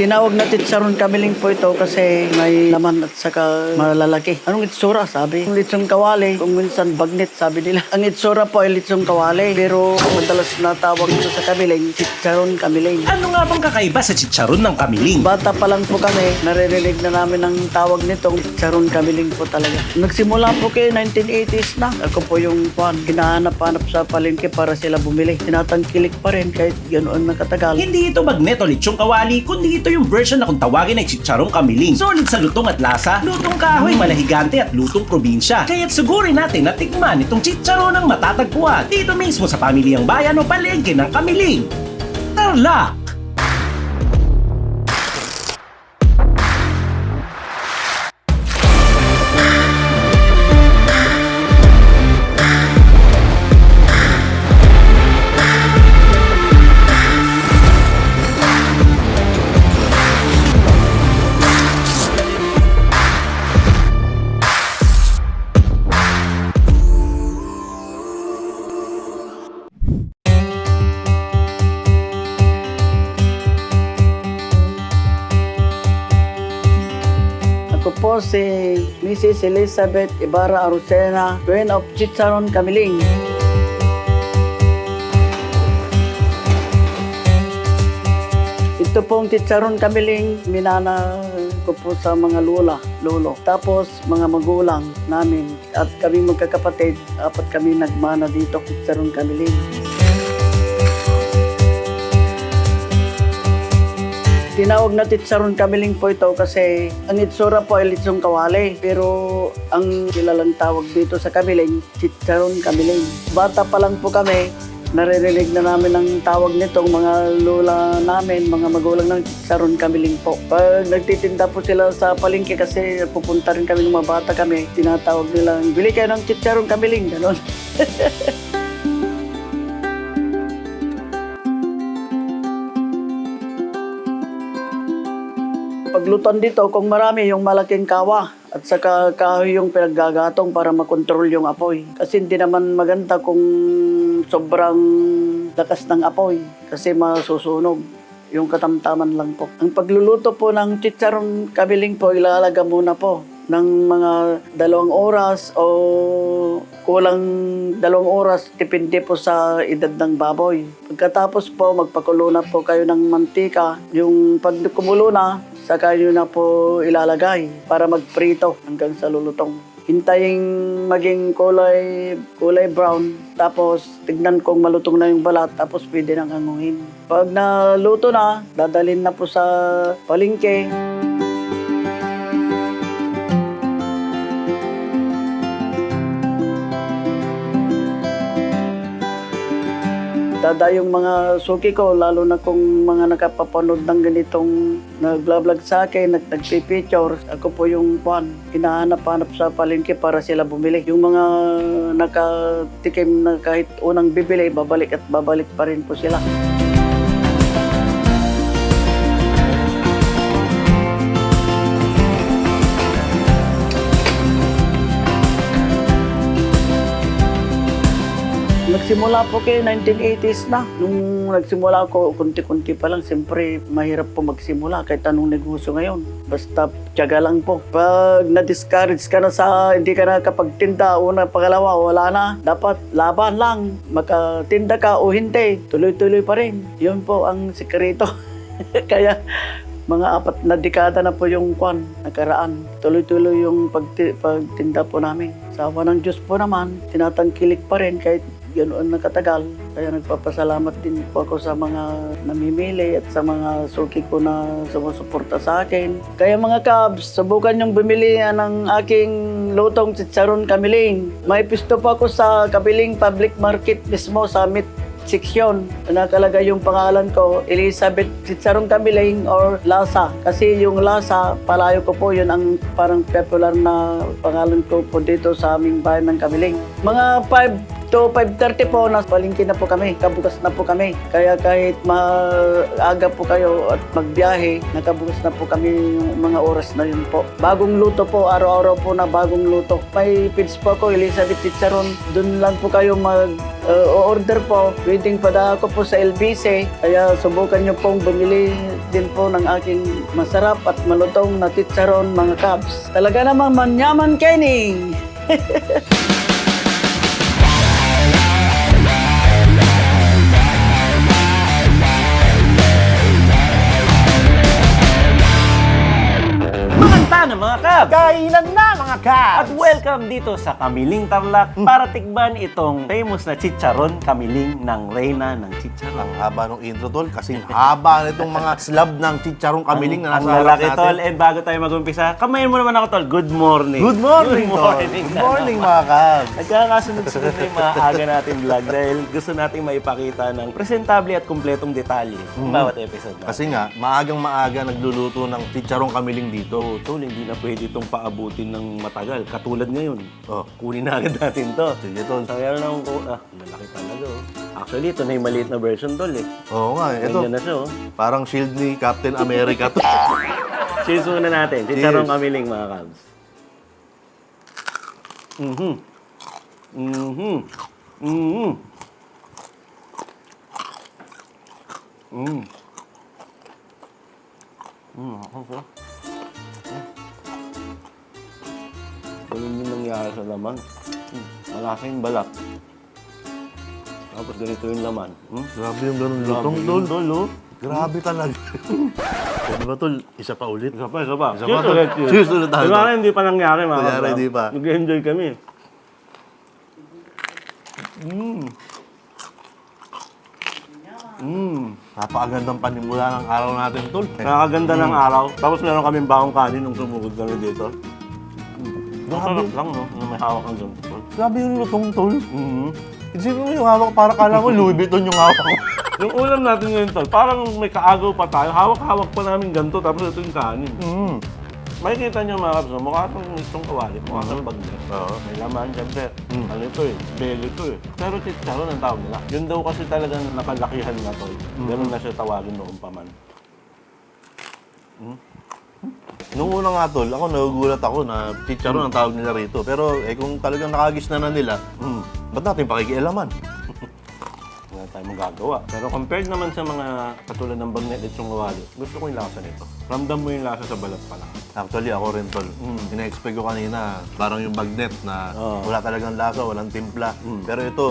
Tinawag na titsaron kamiling po ito kasi may laman at saka malalaki. Anong itsura? Sabi. Ang litsong kawali, kung minsan bagnet, sabi nila. Ang itsura po ay litsong kawali. Pero madalas natawag ito sa kamiling, titsaron kamiling. Ano nga bang kakaiba sa chicharon ng kamiling? Bata pa lang po kami, naririnig na namin ang tawag nitong Charon Kamiling po talaga. Nagsimula po kayo 1980s na. Ako po yung kwan, hinahanap-hanap sa palengke para sila bumili. Tinatangkilik pa rin kahit ganoon na katagal. Hindi ito magnet o lechong kawali, kundi ito yung version na kung tawagin ay chicharong kamiling. Solid sa lutong at lasa, lutong kahoy, malahigante at lutong probinsya. Kaya't sugurin natin na tikman itong chicharon ng matatagpuan dito mismo sa pamilyang bayan o palengke ng kamiling. Tarlac! Si Mrs. Elizabeth Ibarra Arusena, Queen of Chicharon Kamiling. Ito pong Chicharon Kamiling, minana ko po sa mga lola, lolo. Tapos mga magulang namin at kami magkakapatid, apat kami nagmana dito, Chicharon Kamiling. Tinawag na titsaron kamiling po ito kasi ang itsura po ay litsong kawali. Pero ang kilalang tawag dito sa kamiling, titsaron kamiling. Bata pa lang po kami, naririnig na namin ang tawag nitong mga lola namin, mga magulang ng titsaron kamiling po. Pag nagtitinda po sila sa palengke kasi pupunta rin kami ng mga bata kami, tinatawag nila, bili kayo ng titsaron kamiling, gano'n. Paglutan dito, kung marami yung malaking kawa at saka kahoy yung pinaggagatong para makontrol yung apoy. Kasi hindi naman maganda kung sobrang lakas ng apoy kasi masusunog. Yung katamtaman lang po. Ang pagluluto po ng chicharong kabiling po, ilalaga muna po ng mga dalawang oras o kulang dalawang oras, depende po sa edad ng baboy. Pagkatapos po, magpakulo na po kayo ng mantika. Yung pag kumulo na, saka nyo na po ilalagay para magprito hanggang sa lulutong. Hintayin maging kulay, kulay brown. Tapos tignan kung malutong na yung balat. Tapos pwede nang hanguhin. Pag naluto na, dadalhin na po sa palengke. Dada yung mga suki ko, lalo na kung mga nakapapanood ng ganitong nag-vlog sa akin, nag nagpipicture, ako po yung pan, hinahanap-hanap sa palengke para sila bumili. Yung mga nakatikim na kahit unang bibili, babalik at babalik pa rin po sila. Nagsimula po kayo 1980s na. Nung nagsimula ako, kunti-kunti pa lang, siyempre mahirap po magsimula kahit anong negosyo ngayon. Basta tiyaga lang po. Pag na-discourage ka na sa hindi ka nakapagtinda, una, pangalawa, wala na. Dapat laban lang. Makatinda ka o hindi, tuloy-tuloy pa rin. Yun po ang sikreto. Kaya mga apat na dekada na po yung kwan, nakaraan. Tuloy-tuloy yung pagti- pagtinda po namin. Sa awa ng Diyos po naman, tinatangkilik pa rin kahit ganoon na katagal. Kaya nagpapasalamat din po ako sa mga namimili at sa mga suki ko na sumusuporta sa akin. Kaya mga Cubs, subukan yung bumili ng aking lutong chicharon kamiling. May pisto po ako sa Kabiling Public Market mismo sa Mid seksyon. Nakalagay yung pangalan ko, Elizabeth Chicharon Kamiling or Lasa. Kasi yung Lasa, palayo ko po, yun ang parang popular na pangalan ko po dito sa aming bayan ng Kamiling. Mga 5 to 5.30 po, nas palingki na po kami, kabukas na po kami. Kaya kahit maaga po kayo at magbiyahe, nakabukas na po kami yung mga oras na yun po. Bagong luto po, araw-araw po na bagong luto. May pits po ako, Elizabeth Chicharon. Doon lang po kayo mag uh, order po. Pwedeng pada ako po sa LBC. Kaya subukan nyo pong bumili din po ng aking masarap at malutong na chicharon mga kabs. Talaga namang manyaman Kenny! na mga kab! Kainan na mga kabs! At welcome dito sa Kamiling Tarlac para tikman itong famous na chicharon kamiling ng Reyna ng Chicharon. Ang haba ng intro, tol. Kasing haba nitong mga slab ng chicharong kamiling na ang nasa harap lalaki, natin. tol. And bago tayo mag-umpisa, kamayin mo naman ako, tol. Good morning. Good morning, Good tol. morning. Good morning, mga kabs. Nagkakasunod-sunod na yung mga aga natin vlog dahil gusto nating maipakita ng presentable at kumpletong detalye ng bawat episode natin. Kasi nga, maagang maaga nagluluto ng chicharong kamiling dito. Tol, hindi na pwede itong paabutin ng matagal. Katulad ngayon. Oh. Kunin na agad natin to. Sige, tol. So, meron akong ku- ah, lalaki talaga, oh. Actually, ito na yung maliit na version, tol, eh. Oo nga, eh. ito. Ganyan na siya, oh. Parang shield ni Captain America to. Cheers muna natin. Chicharong Cheers. kamiling, mga kabs. Mhm. Mhm. Mhm. Mm. Mm, ako po. Ganun yung nangyari sa laman. Mm. Malaki yung balat. Tapos ganito yung laman. Mm. Grabe yung ganun lutong, tol. tol, oh. Grabe talaga. Pwede ba, tol? Isa pa ulit? Isa pa, isa pa. Isa pa, tol. Cheers ulit tayo, Di ba tol. hindi pa nangyari, mga Kunyari, kapatid? hindi pa. Nag-enjoy kami. Mm. Mm. Napakagandang panimula ng araw natin, tol. Nakakaganda ng araw. Tapos meron kaming bagong kanin nung sumugod kami dito. Ang sarap lang, no? Na may hawak ang ganito. Grabe yung lutong, tol. Mm-hmm. Isipin mo yung hawak, para kala mo Louis Vuitton yung hawak ko. Yung ulam natin ngayon, tol, parang may kaagaw pa tayo. Hawak-hawak pa namin ganito, tapos ito yung kanin. Mm. Makikita niyo mga kapso, mukha itong itong kawali, mukha itong bagnet. Oo. May laman, syempre. Mm. Ano ito eh, belly ito eh. Pero chicharon ang tawag nila. Yun daw kasi talagang nakalakihan na to. Ganun na siya tawagin noong pa man. Nung una nga tol, ako nagugulat ako na chicharon ang tawag nila rito. Pero eh kung talagang nakagis na na nila, Mm. ba't natin pakikialaman? Wala tayong magagawa. Pero compared naman sa mga katulad ng bagnet at yung kawali, gusto ko yung lasa nito. Ramdam mo yung lasa sa balat pa lang. Actually, ako rin tol. Mm. Ina-expect ko kanina, parang yung bagnet na Oo. wala talagang lasa, walang timpla. Mm. Pero ito,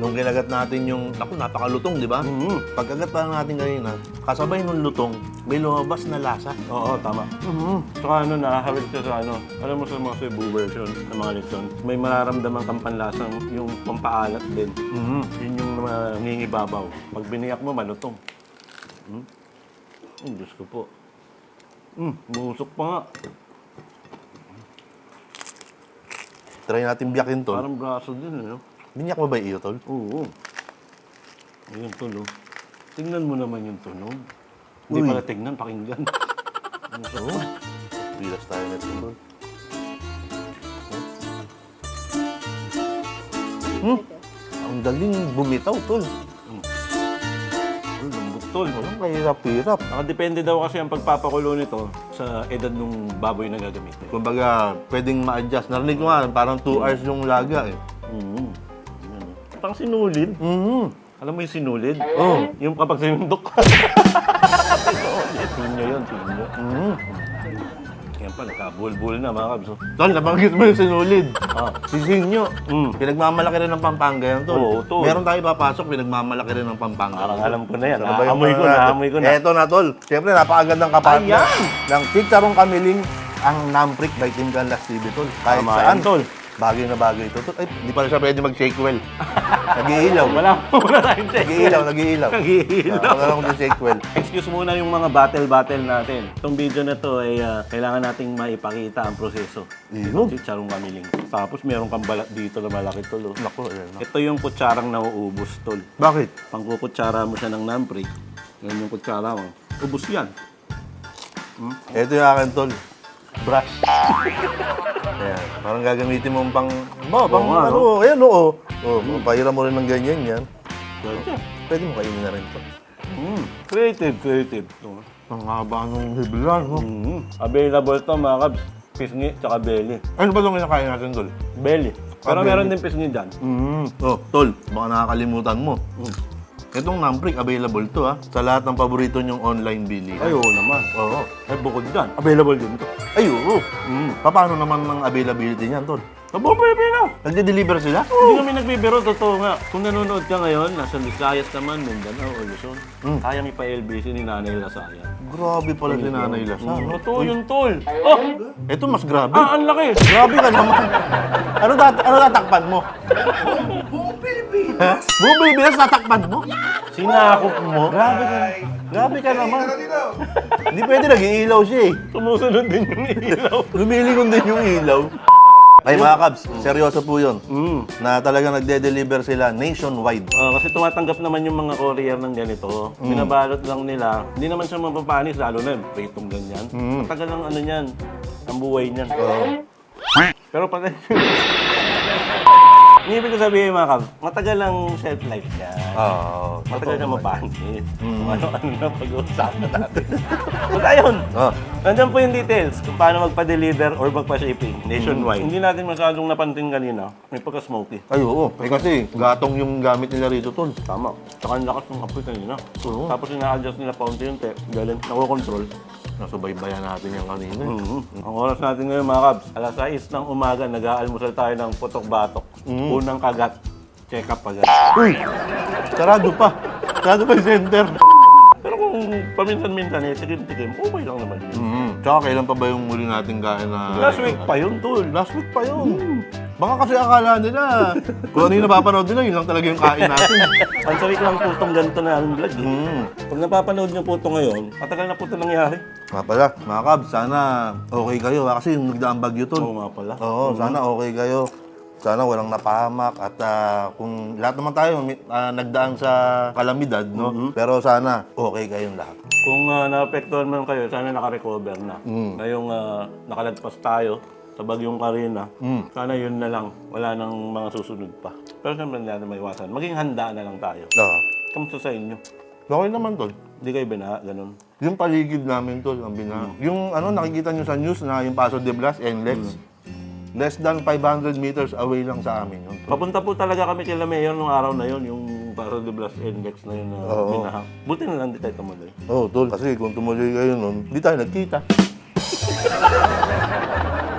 nung kinagat natin yung, naku, napakalutong, di ba? Mhm. Pagkagat pa natin kanina, kasabay nung lutong, may lumabas na lasa. Oo, tama. Saka ano, nakahawid ka sa ano, alam mo sa mga Cebu version ng mga lechon, may mararamdaman kang panlasang yung pampaalat din. Mhm. Yun yung mga ngingibabaw. Pag biniyak mo, malutong. Mm, Diyos ko po. Mm, busok pa nga. Try natin biyakin tol. Parang braso din, eh. no? Binyak mo ba iyo tol? Oo. Ayun, tulo. Tingnan mo naman yung tunog. Hindi Uy. pala tingnan, pakinggan. Ano Oo. Pilas tayo nito tol. Hmm? Ang galing bumitaw tol. Tol. Walang kahirap-hirap. Nakadepende daw kasi ang pagpapakulo nito sa edad ng baboy na gagamitin. Kumbaga, pwedeng ma-adjust. Narinig ko nga, parang 2 hours yung laga eh. Mm. Yan. Pang sinulid. Mhm. Alam mo yung sinulid? Oo. Yung kapag sinundok ka. sinulid. Tinyo yun, tinyo. Mhm. Yan pa, nagkabulbul na mga kabso. Tol, nabanggit mo yung sinulid. Ah. Si Sinyo, Mm. pinagmamalaki rin ng Pampanga yan, tol. Oo, tol. Meron tayo papasok, pinagmamalaki rin ng Pampanga. Parang alam ko na yan. Sabay yung Naamoy ko mga naamoy ko na. Eto na, tol. Siyempre, napakagandang kapartner Ayan! ng Chicharong Kamiling ang Namprick by Team Ganlas TV, tol. Kahit Tama saan, yan, tol. Bagay na bagay ito. Ay, hindi pala siya pwede mag-shake well. nag-iilaw. Wala, wala tayong check. Nag-iilaw, nag-iilaw. Nag-iilaw. Wala akong mag-shake well. Excuse muna yung mga battle-battle natin. Itong video na to ay ah, kailangan nating maipakita ang proseso. Iyon. Chicharong kamiling. Tapos meron kang balat dito na malaki tol. oh. Naku, ayan. Ito yung kutsarang nauubos tol. Bakit? Pangkukutsara mo siya ng namprik. Yan yung kutsara mo. Ubus yan. Ito yung akin, tol. Brush. Ayan. Parang gagamitin mo pang... Ba, pang nga, ano, ayan, oo. Oh, pahiram mo rin ng ganyan yan. Gotcha. Pwede mo kainin na rin to. Mm. Creative, creative. Ito. Ang haba nung hiblan, no? Mm. Available to mga kabs. Pisngi tsaka belly. Ano ba itong kinakain natin, tol? Belly. Pero Ah, meron din pisngi dyan. Mm. Oh, tol, baka nakakalimutan mo. Mm. Itong Namprick, available to ha. Sa lahat ng paborito nyong online bili. Ay, oo naman. Oo. Ay, bukod dyan. Available din to. Ay, oo. Mm. Paano naman ang availability niyan, Tol? Sa buong Pilipino. Nagde-deliver sila? Hindi kami nagbibiro, totoo nga. Kung nanonood ka ngayon, nasa Visayas naman, Mindanao o Luzon, kayang ipa-LBC ni Nanay Lasaya. Grabe pala si Nanay Lasa. no? Totoo yung tol. Oh! Ito mas grabe. Ah, ang laki! Grabe ka naman. Ano, tat ano tatakpan mo? Buong Pilipinas. Buong Pilipinas tatakpan mo? Sinakop mo. Grabe ka. Grabe ka naman. Hindi pwede nag-iilaw siya eh. Sumusunod din yung ilaw. Lumilingon din yung ilaw. Ay mga Kabs, seryoso po yun. Mm. Na talagang nagde-deliver sila nationwide. Ah, kasi tumatanggap naman yung mga courier ng ganito. Binabalot lang nila. Hindi naman siya mapapanis, lalo na pritong ganyan. Matagal ang ano niyan, ang buhay niyan. Pero pati... Ang ibig ko sabihin mga kab, matagal ang shelf life niya. Oo. Matagal na mapanis. Kung ano-ano na pag-uusapan natin. But ayun, Ah. Nandiyan po yung details kung paano magpa-deliver or magpa-shipping nationwide. Hindi natin masyadong napansin kanina. May pagka-smoky. Ay, oo. Eh kasi, gatong yung gamit nila rito, tol. Tama. Tsaka ang lakas ng apoy kanina. Tapos ina-adjust nila paunti-unti. Galing, nako-control. Nasubaybayan natin yung kanina. eh. Mhm. Ang oras natin ngayon mga kabs, alas 6 ng umaga, nag-aalmusal tayo ng putok-batok. Unang kagat, check up agad. Uy! Sarado pa. Sarado pa yung center. Pero kung paminsan-minsan eh, tikim-tikim, okay lang naman yun. Mm. Tsaka kailan pa ba yung muli natin kain na... Last week pa yun, tol. Last week pa yun. Baka kasi akala nila, kung ano yung napapanood nila, yun lang talaga yung kain natin. Ang sabi ko lang po itong ganito na ang vlog. eh. Mm. Pag napapanood niyo po ito ngayon, matagal na po ito nangyari. Nga pala, mga kabs, sana okay kayo. ha? Kasi yung nagdaang bagyo to. Oo nga pala. Oo, sana okay kayo. Sana walang napahamak at ah, kung lahat naman tayo ah, nagdaan sa kalamidad, no? Pero sana okay kayong lahat. Kung uh, naapektuhan man kayo, sana naka-recover na. Mm. Ngayong uh, nakalagpas tayo sa bagyong Karina, Mm. sana yun na lang. Wala nang mga susunod pa. Pero siyempre hindi natin maiwasan. Maging handa na lang tayo. Oo. Kamusta sa inyo? Okay naman, tol. Hindi kayo bina, ganun. Yung paligid namin, tol, ang bina. Yung ano, nakikita nyo sa news na yung Paso de Blas, NLEX, less than 500 meters away lang sa amin yun. tol. Papunta po talaga kami kila Mayor nung araw na yun, yung para de Blas Index na yun na Oo. binaha. Buti na lang di tayo tumuloy. Oo, tol. Kasi kung tumuloy kayo nun, hindi tayo nagkita.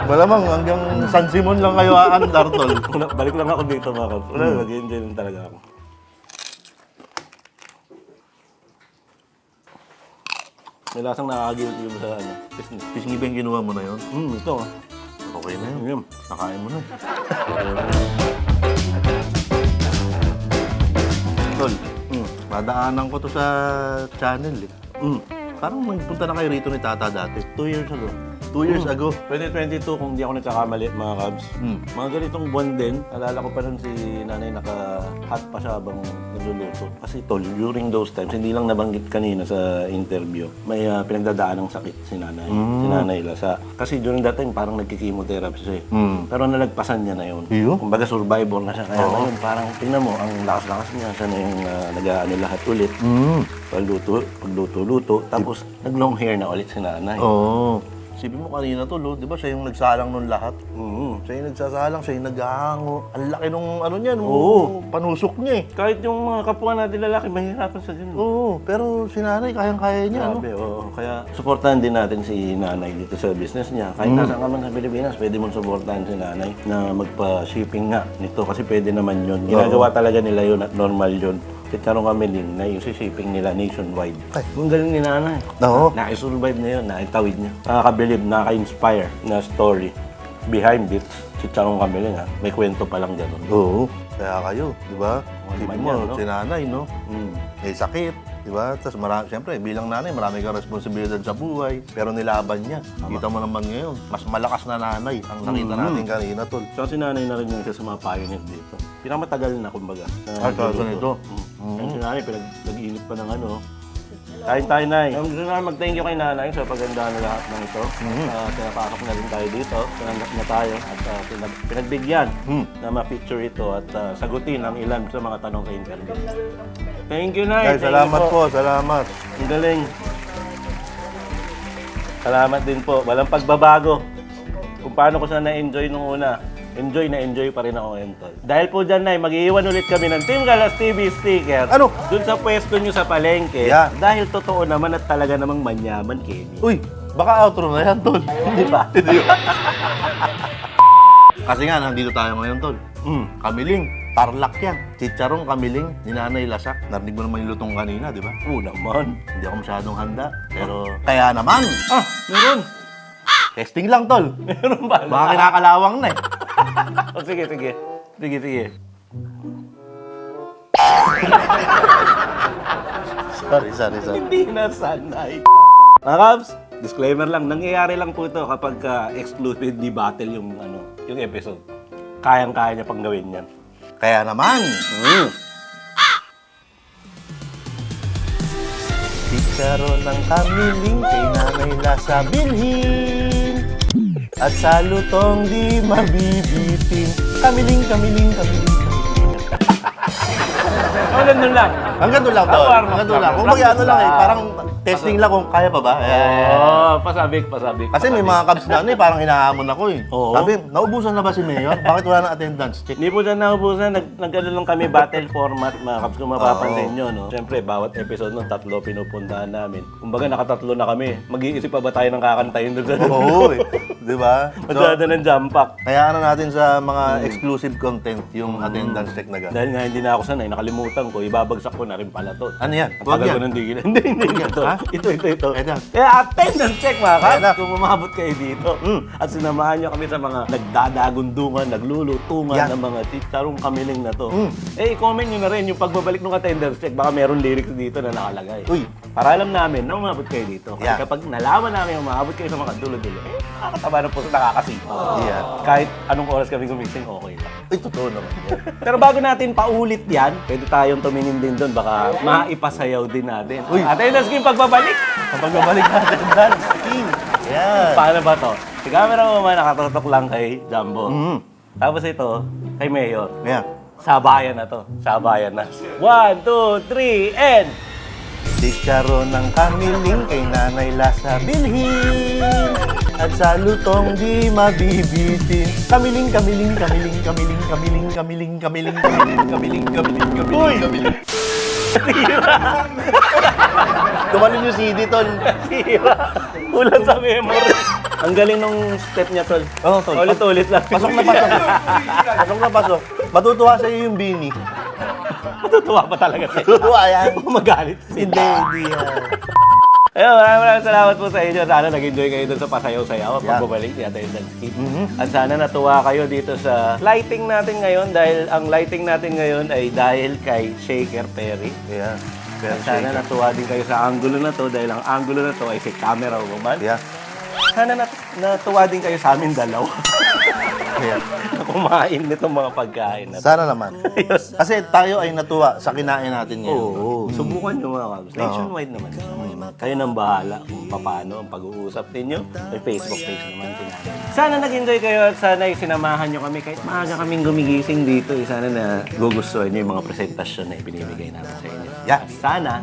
Malamang hanggang San Simon lang kayo aandar, tol. Una, balik lang ako dito mga kaps. Wala, nag-enjoy lang talaga ako. May lasang nakakagilty yung sa ano, business. Pisngi ba yung ginawa mo na yun? Hmm, ito ah. Okay na yun. Yun. Nakain mo na. Tol, Hmm. madaanan ko to sa channel eh. Hmm. Parang nagpunta na kayo rito ni Tata dati. Two years ago. Two years ago. 2022, kung di ako nagkakamali, mga kabs. Hmm. Mga ganitong buwan din, alala ko pa nun si nanay naka-hot pa siya habang nagluluto. Kasi tol, during those times, hindi lang nabanggit kanina sa interview, may uh, pinagdadaan ng sakit si nanay. Si nanay Lasa. Kasi during that time, parang nagkikimotherapy siya eh. Hmm. Pero nalagpasan niya na yun. Iyo? Kumbaga survivor na siya. Kaya ngayon, parang tingnan mo, ang lakas-lakas niya. Siya na yung uh, nag-ano lahat ulit. Mm. Pagluto, pagluto-luto. Tapos, nag-long hair na ulit si nanay. Oo. Sipin mo kanina tol, oh, di ba siya yung nagsalang nun lahat? Mhm. Siya yung nagsasalang, siya yung naghahango. Ang laki nung ano niya, nung Oo. panusok niya eh. Kahit yung mga kapwa natin lalaki, mahirapan sa ganun. Oo, pero si nanay, kayang-kaya niya, ano? Grabe, oo. Kaya supportahan din natin si nanay dito sa business niya. Kahit Mm. nasa ka man sa Pilipinas, pwede mong supportahan si nanay na magpa-shipping nga nito kasi pwede naman yun. Ginagawa talaga nila yun at normal yun. Chicharon kami din na yung shipping nila nationwide. Ay. Ang galing ni nanay. Oo. Naki-survive na yun, nakitawid niya. Nakakabilib, nakaka-inspire na story behind it. Chicharon kami ha. May kwento pa lang ganun. Oo, kaya kayo, di ba? Naman mo, no? si nanay, no? Mm. May sakit, di ba? Tapos marami, siyempre, bilang nanay, marami kang responsibilidad sa buhay. Pero nilaban niya. Kita mo naman ngayon, mas malakas na nanay ang nakita natin kanina, tol. So si nanay na rin yung isa sa mga pioneer dito. Pinakamatagal na kumbaga. Ah, so, so nito? Mm. Yung si nanay, pinag, nag-iinit pa ng ano. Kain tayo, Nay. Um, gusto na mag-thank you kay nanay sa paganda na lahat ng ito. Uh, pinapasok na rin tayo dito. Pinanggap na tayo at uh, pinag- pinagbigyan Hmm. na ma-feature ito at uh, sagutin ang ilan sa mga tanong sa interview. Thank you, Nay. Ay, Thank you salamat po, salamat. Ang galing. Salamat din po. Walang pagbabago. Kung paano ko siya na-enjoy nung una. Enjoy na enjoy pa rin ako ngayon, tol. Dahil po dyan, Nay, mag-iiwan ulit kami ng Team Galas TV sticker. Ano? Doon sa pwesto nyo sa palengke. Yeah. Dahil totoo naman at talaga namang manyaman, Kenny. Uy, baka outro na yan, tol. Di ba? Kasi nga, nandito tayo ngayon, tol. mm. Kamiling, tarlak yan. Chicharong kamiling, ni Nanay Lasak. Narinig mo naman yung lutong kanina, di ba? Oo naman. Hindi ako masyadong handa. Pero, kaya naman, Ah, meron. Testing lang, tol. Meron ba? Baka kinakalawang na eh. O, sige, sige. Sige, sige. Sorry, sorry, sorry. Hindi na sanay. Mga Kabs, disclaimer lang, nangyayari lang po ito kapag ka exclusively battle yung ano, yung episode. Kayang-kaya niya pang gawin yan. Kaya naman, Mm. Chicharon ng kamiling kay Nanay Lasa bilhin. At sa lutong di mabibitin. Kamiling, kamiling, kamiling, kamiling. Hanggang doon lang. Hanggang doon lang, up Hanggang doon lang. Kung mag ano lang eh, parang testing lang kung kaya pa ba. Oo, pasabik, pasabik. Kasi may mga cabs na ano eh, parang hinahamon ako eh. Oo. Sabi, naubusan na ba si Mayor? Bakit wala ng attendance check? Hindi po dyan naubusan, nag, nagano lang kami battle format, mga kaps, kung mapapansin nyo, no? Siyempre, bawat episode nun, tatlo pinupuntahan namin. Kumbaga, nakatatlo na kami. Mag-iisip pa ba tayo ng kakantayin doon sa Oo eh. Di ba? So, Masyado ng jump pack. kaya ano natin sa mga exclusive content yung attendance check na gano'n. Dahil nga hindi na ako sanay, nakalimutan ko, ibabagsak ko na rin pala to. Ano yan? Ang Huwag tagal yan. nang di Hindi, hindi. Ito, Ha? ito, ito, ito. Ito. Kaya attendance check mga na. kaps, kung umabot kayo dito. Mm. At sinamahan nyo kami sa mga nagdadagundungan, naglulutungan Yan. ng mga chicharong kamiling na to. Mm. Eh, i-comment nyo na rin yung pagbabalik ng attendance check. Baka meron lyrics dito na nakalagay. Uy. Para alam namin na umabot kayo dito. Kasi Yeah. kapag nalaman namin umabot kayo sa mga dulo-dulo, eh, nakakataba na po sa nakakasipa. Yeah. Kahit anong oras kami gumising, okay lang. Ay, totoo naman yan. Pero bago natin paulit yan, pwede tayong tumingin din doon. Baka maipasayaw din natin. Uy. Attendance game pagbabalik. Kapag nabalik natin dance king. Yan. Paano ba to? Si camera mo man nakatutok lang kay Jumbo. Mm. Tapos ito, kay Mayor. Yan. Sabayan na to. Sabayan na. One, two, three, and... Chicharon ng kamiling kay Nanay Lasa bilhin. At sa lutong di mabibitin. Kamiling, kamiling, kamiling, kamiling, kamiling, kamiling, kamiling, kamiling, kamiling, kamiling, kamiling, kamiling. Tumalun yung CD, tol. Sira. Ulan sa memory. Ang galing nung step niya, Tol. Oo, tol. Ulit-ulit lang. Pasok na pasok. Pasok na pasok. Matutuwa sa iyo yung Bini. Matutuwa pa talaga siya. Matutuwa yan. Magalit. Hindi, hindi yan. Ayun, maraming maraming salamat po sa inyo. Sana nag-enjoy kayo dun sa pasayaw-sayaw at Yeah. pagbabalik ni Attendance Kit. Mhm. At sana natuwa kayo dito sa lighting natin ngayon dahil ang lighting natin ngayon ay dahil kay Shaker Perry. Yeah. At sana natuwa din kayo sa angulo na to dahil ang angulo na to ay si camera woman. Yeah. Sana nat- natuwa din kayo sa amin dalawa Na kumain nitong mga pagkain na to. Sana naman. Kasi tayo ay natuwa sa kinain natin ngayon. Oo, subukan nyo mga kabs. Nationwide naman. Kayo nang bahala kung paano ang pag-uusap ninyo. May Facebook page naman sinabi. Sana nag-enjoy kayo at sana sinamahan nyo kami kahit maaga kaming gumigising dito. Eh, sana na gugustuhan nyo yung mga presentasyon na ibinibigay namin sa inyo. Yeah. At sana,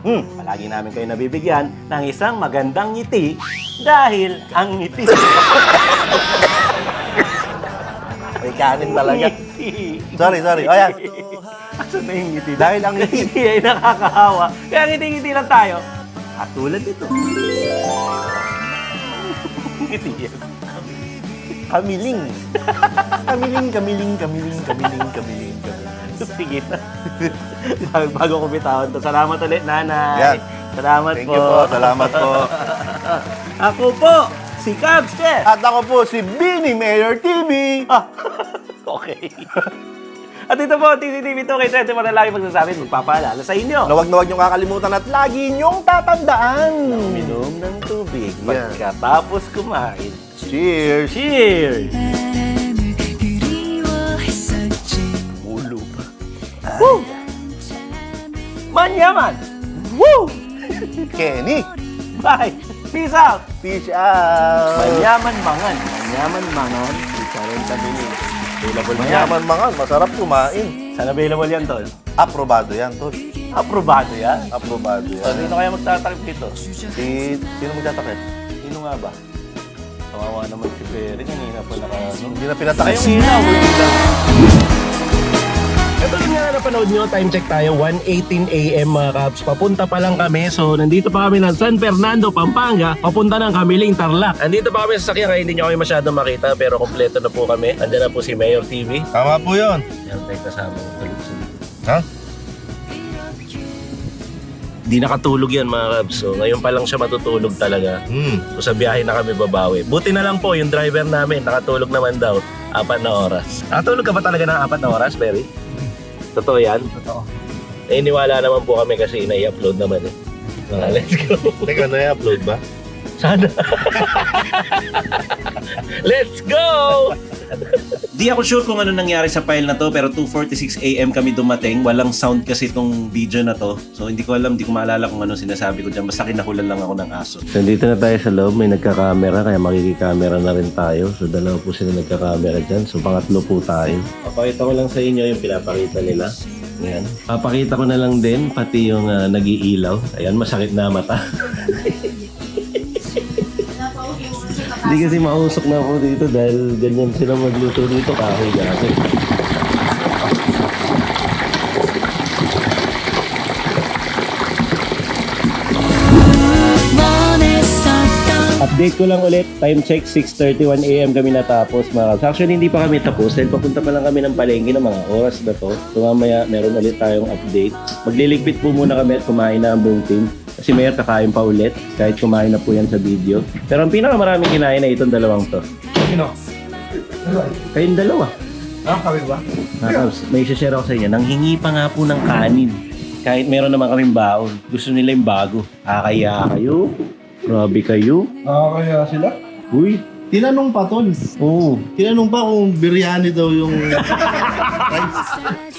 palagi namin kayo nabibigyan ng isang magandang ngiti dahil ang ngiti. May kanin talaga. Sorry, sorry. O yan. Asan na yung ngiti? Dahil ang ngiti. Ngiti ay nakakahawa. Kaya ngiti-ngiti lang tayo. At tulad nito. ngiti yan. Kamiling. Kamiling, kamiling, kamiling, kamiling, kamiling, kamiling. Sige na. Bago ko bitawan to. Salamat ulit, nanay. Yan. Salamat Thank po. you po. Salamat po. Ako po, si Cubs At ako po si Bini Mayor TV. Ah, okay. At ito po, TCTV 2 kay Trento para lagi magsasabi at magpapaalala sa inyo. Lawag na huwag niyong kakalimutan at lagi niyong tatandaan. Na uminom ng tubig yeah. magkatapos kumain. Cheers! Cheers! Ulo. Woo! Manyaman! Woo! Kenny! Bye! Peace out! Peace out! Manyaman mangan. Manyaman mangan. Chicharon tabili. Available na yan. Mayaman mga, masarap kumain. Saan available yan, Tol? Aprobado yan, tol. Aprobado yan. Aprobado yan. sino kaya magtatakip dito? Si, sino magtatakip? Sino nga ba? Kawawa naman si Perry. Kanina pa naka... Hindi na pinatakay yung ilaw. Hindi lang. Ito rin nga napanood nyo, time check tayo, 1.18 a.m. mga Cubs. Papunta pa lang kami, so nandito pa kami ng San Fernando, Pampanga, papunta ng Kamiling, Tarlac. Nandito pa kami sa sakyan kaya hindi nyo kami masyadong makita, pero kompleto na po kami. Andiyan na po si Mayor TV. Tama po yun. Yan tayo kasama ng tulog sa. Ha? Di nakatulog yan mga Cubs, so ngayon pa lang siya matutulog talaga. Hmm. So sa biyahe na kami babawi. Buti na lang po yung driver namin, nakatulog naman daw, apat na oras. Nakatulog ka ba talaga ng apat na oras, Perry? Totoo yan? Totoo. Eh, niwala naman po kami kasi nai-upload naman eh. Mga let's go. Teka, na-upload ba? Sana. let's go! Di ako sure kung ano nangyari sa file na to pero 2.46 a.m. kami dumating. Walang sound kasi itong video na to. So hindi ko alam, hindi ko maalala kung ano sinasabi ko dyan. Basta kinakulan lang ako ng aso. Nandito na tayo sa loob, may nagka-camera kaya makikikamera na rin tayo. So dalawa po sila nagka-camera dyan. So pangatlo po tayo. Papakita ko lang sa inyo yung pinapakita nila. Ayan. Papakita ko na lang din pati yung ah, nag-iilaw. Ayan, masakit na mata. Hindi kasi mausok na po dito dahil ganyan sila magluto dito kahoy dati. Update ko lang ulit, time check 6.31 a.m. kami natapos mga. Actually, hindi pa kami tapos dahil papunta pa lang kami ng palengke ng mga oras na to. So mamaya meron ulit tayong update. Magliligpit po muna kami at kumain na ang buong team. Kasi mayor kakain pa ulit kahit kumain na po yan sa video. Pero ang pinakamaraming kinain na itong dalawang to. Sino? Kayong dalawa. Ah, kami ba? Mga kabs, may share ako sa inyo. Nanghingi pa nga po ng kanin. Kahit meron naman kaming baon. Gusto nila yung bago. Akaya kayo. Grabe kayo. Nakakaya sila? Uy. Tinanong pa, Tol. Oo. Tinanong pa kung biryani daw yung...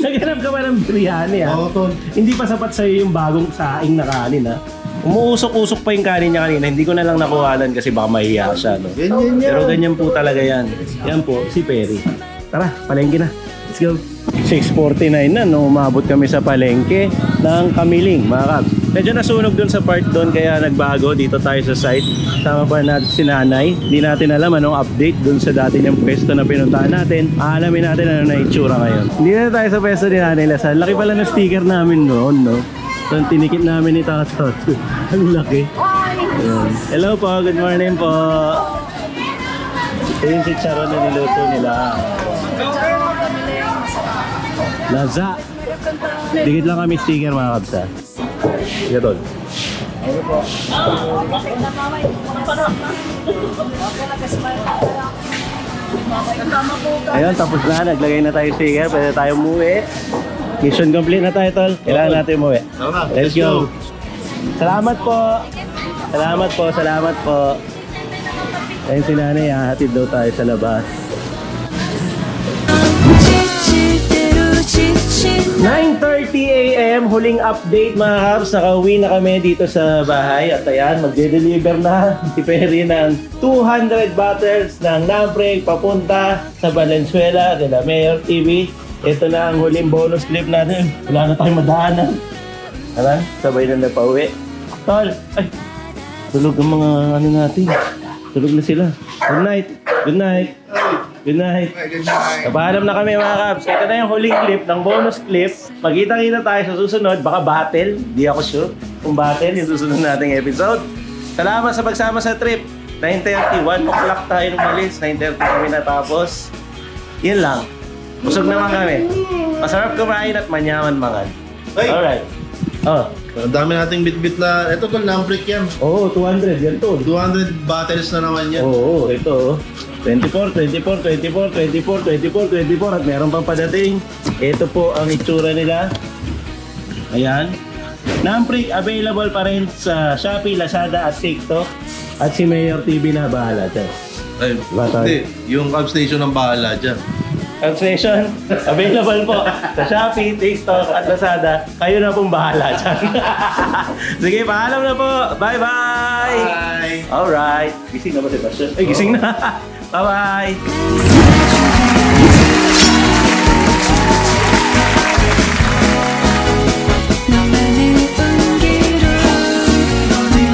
Naghanap ka ba ng biryani ah? Oo, Tol. Hindi pa sapat sa'yo yung bagong saing na kanin ha? Umuusok-usok pa yung kanin niya kanina. Hindi ko na lang nakuhanan kasi baka mahiya siya. No? Ganyan yan. Pero ganyan po talaga yan. Yan po, si Perry. Tara, palengke na. Let's go. 6.49 na no, umabot kami sa palengke ng Kamiling, mga kabs. Medyo nasunog dun sa part doon kaya nagbago. Dito tayo sa site. Sama pa natin si nanay. Hindi natin alam anong update dun sa dati niyang pwesto na pinuntahan natin. Aalamin natin ano na itsura ngayon. Hindi na tayo sa pwesto ni nanay Lasal. Laki pala ng sticker namin noon, no? So, tinikit namin ni Tatot. Ang laki. Ayan. Hello po, good morning po. Ito yung chicharon na niluto nila. Laza. Dikit lang kami sticker mga kabsa. Sige tol. Ayun, tapos na. Naglagay na tayo sticker. Pwede tayo umuwi. Mission complete na tayo, tol. Kailangan natin umuwi. Let's go. Salamat po. Salamat po, salamat po. Ayun si nanay, hahatid daw tayo sa labas. 9.30am, huling update mga Habs. Nakauwi na kami dito sa bahay at ayan, magde-deliver na si ng 200 bottles ng Nabre papunta sa Valenzuela de la Mayor TV. Ito na ang huling bonus clip natin. Wala na tayong madaanan. Alam, sabay na na pauwi. Tol, ay, tulog ang mga ano natin. Tulog na sila. Good night. Good night. Good night. Napaalam na kami mga Kabs. Ito na yung huling clip ng bonus clip. Magkita-kita tayo sa susunod. Baka battle. Di ako sure kung battle yung susunod nating episode. Salamat sa pagsama sa trip. 9.30, 1 o'clock tayo umalis. 9.30 kami natapos. Yun lang. Busog naman kami. Masarap kumain at manyaman mangan. Alright. Oh. Ang dami nating bit-bit na... Ito, Tol, numbrick yan. Oo, 200. Yan to. 200 bottles na naman yan. Oo, ito. 24, 24, 24, 24, 24, 24 at meron pang padating. Ito po ang itsura nila. Ayan. Namprik available pa rin sa Shopee, Lazada at TikTok. At si Mayor TV na bahala dyan. Ay, Bata. hindi. Yung Cub Station ang bahala dyan. Obsession, available po sa Shopee, TikTok, at Lazada. Kayo na pong bahala dyan. Sige, paalam na po. Bye-bye! Bye! Alright. Gising na ba si Bastion? Ay, gising na. Bye-bye! 너만의 온기로 모든